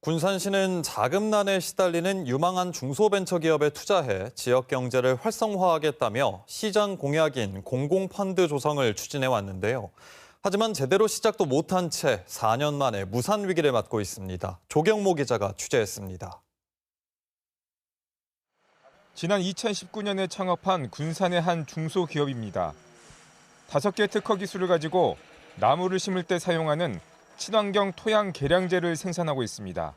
군산시는 자금난에 시달리는 유망한 중소벤처기업에 투자해 지역 경제를 활성화하겠다며 시장 공약인 공공펀드 조성을 추진해 왔는데요. 하지만 제대로 시작도 못한 채 4년 만에 무산 위기를 맞고 있습니다. 조경모 기자가 취재했습니다. 지난 2019년에 창업한 군산의 한 중소기업입니다. 다섯 개 특허 기술을 가지고 나무를 심을 때 사용하는 친환경 토양 계량제를 생산하고 있습니다.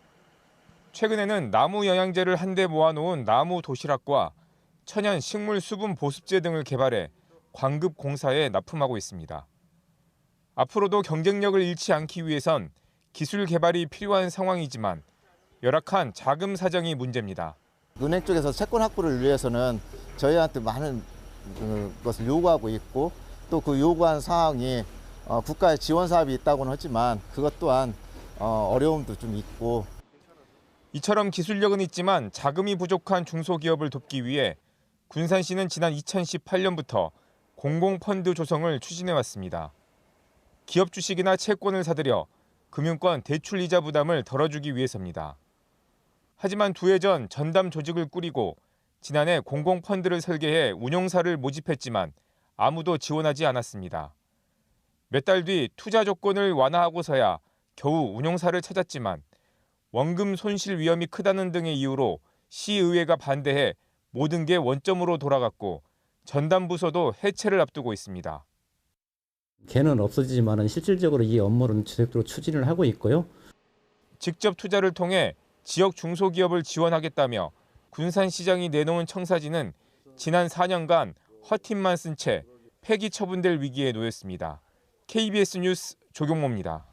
최근에는 나무 영양제를 한데 모아놓은 나무 도시락과 천연 식물 수분 보습제 등을 개발해 광급 공사에 납품하고 있습니다. 앞으로도 경쟁력을 잃지 않기 위해선 기술 개발이 필요한 상황이지만 열악한 자금 사정이 문제입니다. 은행 쪽에서 채권 확보를 위해서는 저희한테 많은 어, 것을 요구하고 있고 또 그 요구한 사항이 어, 국가의 지원 사업이 있다고는 하지만 그것 또한 어, 어려움도 좀 있고 이처럼 기술력은 있지만 자금이 부족한 중소기업을 돕기 위해 군산시는 지난 2018년부터 공공펀드 조성을 추진해 왔습니다. 기업 주식이나 채권을 사들여 금융권 대출 이자 부담을 덜어주기 위해서입니다. 하지만 두 해 전 전담 조직을 꾸리고 지난해 공공펀드를 설계해 운용사를 모집했지만 아무도 지원하지 않았습니다. 몇 달 뒤 투자 조건을 완화하고서야 겨우 운용사를 찾았지만 원금 손실 위험이 크다는 등의 이유로 시의회가 반대해 모든 게 원점으로 돌아갔고 전담 부서도 해체를 앞두고 있습니다. 개는 없어지지만은 실질적으로 이 업무는 제대로 추진을 하고 있고요. 직접 투자를 통해 지역 중소기업을 지원하겠다며 군산시장이 내놓은 청사진은 지난 4년간 허팀만 쓴 채 폐기 처분될 위기에 놓였습니다. KBS 뉴스 조경모입니다.